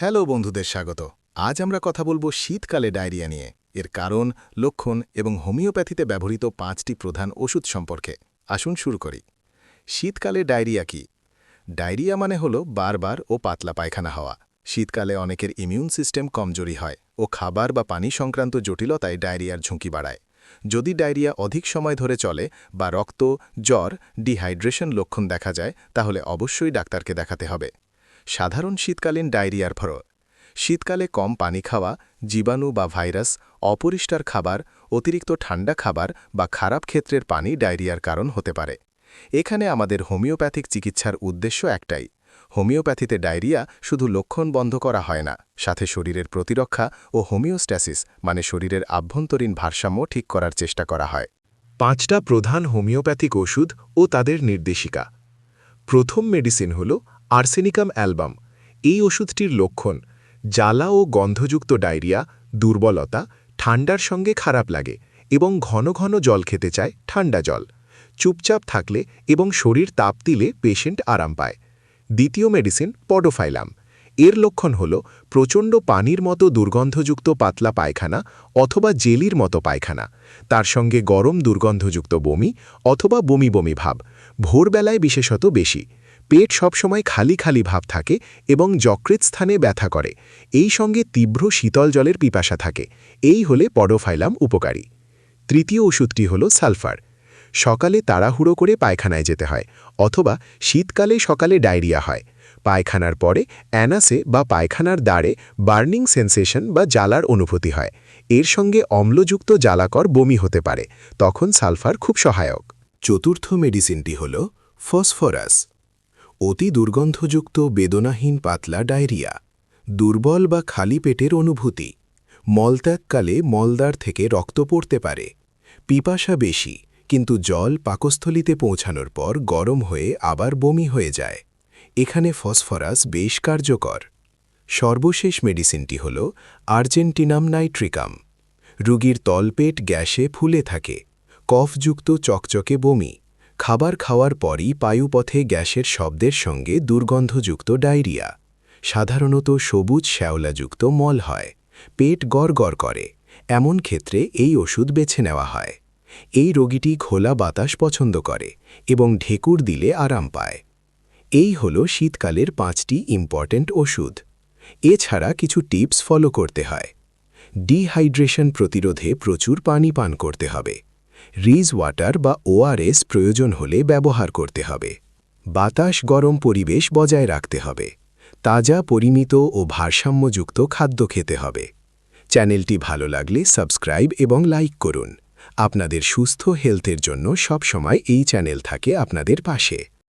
Hello বন্ধুদের স্বাগত। আজ আমরা কথা বলব শীতকালে ডায়রিয়া নিয়ে। এর কারণ, লক্ষণ এবং হোমিওপ্যাথিতে ব্যবহৃত পাঁচটি প্রধান ওষুধ সম্পর্কে। আসুন শুরু করি। শীতকালে ডায়রিয়া কি? ডায়রিয়া মানে হল বারবার ও পাতলা পায়খানা হওয়া। শীতকালে অনেকের ইমিউন সিস্টেম কমজোরি হয় ও খাবার বা পানি সংক্রান্ত জটিলতায় ডায়রিয়ার ঝুঁকি বাড়ায়। যদি ডায়রিয়া অধিক সময় ধরে চলে বা রক্ত, জ্বর, ডিহাইড্রেশন লক্ষণ দেখা যায়, তাহলে অবশ্যই ডাক্তারকে দেখাতে হবে। সাধারণ শীতকালীন ডায়রিয়ার ফর শীতকালে কম পানি খাওয়া, জীবাণু বা ভাইরাস, অপরিষ্কার খাবার, অতিরিক্ত ঠান্ডা খাবার বা খারাপ ক্ষেত্রের পানি ডায়রিয়ার কারণ হতে পারে। এখানে আমাদের হোমিওপ্যাথিক চিকিৎসার উদ্দেশ্য একটাই। হোমিওপ্যাথিতে ডায়রিয়া শুধু লক্ষণ বন্ধ করা হয় না, সাথে শরীরের প্রতিরক্ষা ও হোমিওস্ট্যাসিস মানে শরীরের আভ্যন্তরীণ ভারসাম্য ঠিক করার চেষ্টা করা হয়। পাঁচটা প্রধান হোমিওপ্যাথিক ওষুধ ও তাদের নির্দেশিকা। প্রথম মেডিসিন হল আর্সেনিকাম অ্যালবাম। এই ওষুধটির লক্ষণ, জ্বালা ও গন্ধযুক্ত ডায়রিয়া, দুর্বলতা, ঠান্ডার সঙ্গে খারাপ লাগে এবং ঘন ঘন জল খেতে চায় ঠান্ডা জল। চুপচাপ থাকলে এবং শরীর তাপ দিলে পেশেন্ট আরাম পায়। দ্বিতীয় মেডিসিন পডোফাইলাম। এর লক্ষণ হল প্রচণ্ড পানির মতো দুর্গন্ধযুক্ত পাতলা পায়খানা অথবা জেলির মতো পায়খানা, তার সঙ্গে গরম দুর্গন্ধযুক্ত বমি অথবা বমি বমি ভাব, ভোরবেলায় বিশেষত বেশি। পেট সবসময় খালি খালি ভাব থাকে এবং যকৃত স্থানে ব্যথা করে। এই সঙ্গে তীব্র শীতল জলের পিপাসা থাকে। এই হলে পডোফাইলাম উপকারী। তৃতীয় ওষুধটি হল সালফার। সকালে তাড়াহুড়ো করে পায়খানায় যেতে হয় অথবা শীতকালে সকালে ডায়রিয়া হয়। পায়খানার পরে অ্যানাসে বা পায়খানার দাঁড়ে বার্নিং সেন্সেশন বা জ্বালার অনুভূতি হয়। এর সঙ্গে অম্লযুক্ত জ্বালাকর বমি হতে পারে। তখন সালফার খুব সহায়ক। চতুর্থ মেডিসিনটি হল ফসফরাস। অতি দুর্গন্ধযুক্ত, বেদনাহীন, পাতলা ডায়রিয়া, দুর্বল বা খালি পেটের অনুভূতি। মলত্যাগকালে মলদার থেকে রক্ত পড়তে পারে। পিপাসা বেশি, কিন্তু জল পাকস্থলিতে পৌঁছানোর পর গরম হয়ে আবার বমি হয়ে যায়। এখানে ফসফরাস বেশ কার্যকর। সর্বশেষ মেডিসিনটি হল আর্জেন্টিনাম নাইট্রিকাম। রুগীর তলপেট গ্যাসে ফুলে থাকে, কফযুক্ত চকচকে বমি। খাবার খাওয়ার পরই পায়ুপথে গ্যাসের শব্দের সঙ্গে দুর্গন্ধযুক্ত ডায়রিয়া। সাধারণত সবুজ শ্যাওলাযুক্ত মল হয়। পেট গড় করে। এমন ক্ষেত্রে এই ওষুধ বেছে নেওয়া হয়। এই রোগীটি খোলা বাতাস পছন্দ করে এবং ঢেকুর দিলে আরাম পায়। এই হল শীতকালের পাঁচটি ইম্পর্ট্যান্ট ওষুধ। এছাড়া কিছু টিপস ফলো করতে হয়। ডিহাইড্রেশন প্রতিরোধে প্রচুর পানি পান করতে হবে। রিজ ওয়াটার বা ওআরএস প্রয়োজন হলে ব্যবহার করতে হবে। বাতাস গরম পরিবেশ বজায় রাখতে হবে। তাজা, পরিমিত ও ভারসাম্যযুক্ত খাদ্য খেতে হবে। চ্যানেলটি ভালো লাগলে সাবস্ক্রাইব এবং লাইক করুন। আপনাদের সুস্থ হেলথের জন্য সবসময় এই চ্যানেল থাকে আপনাদের পাশে।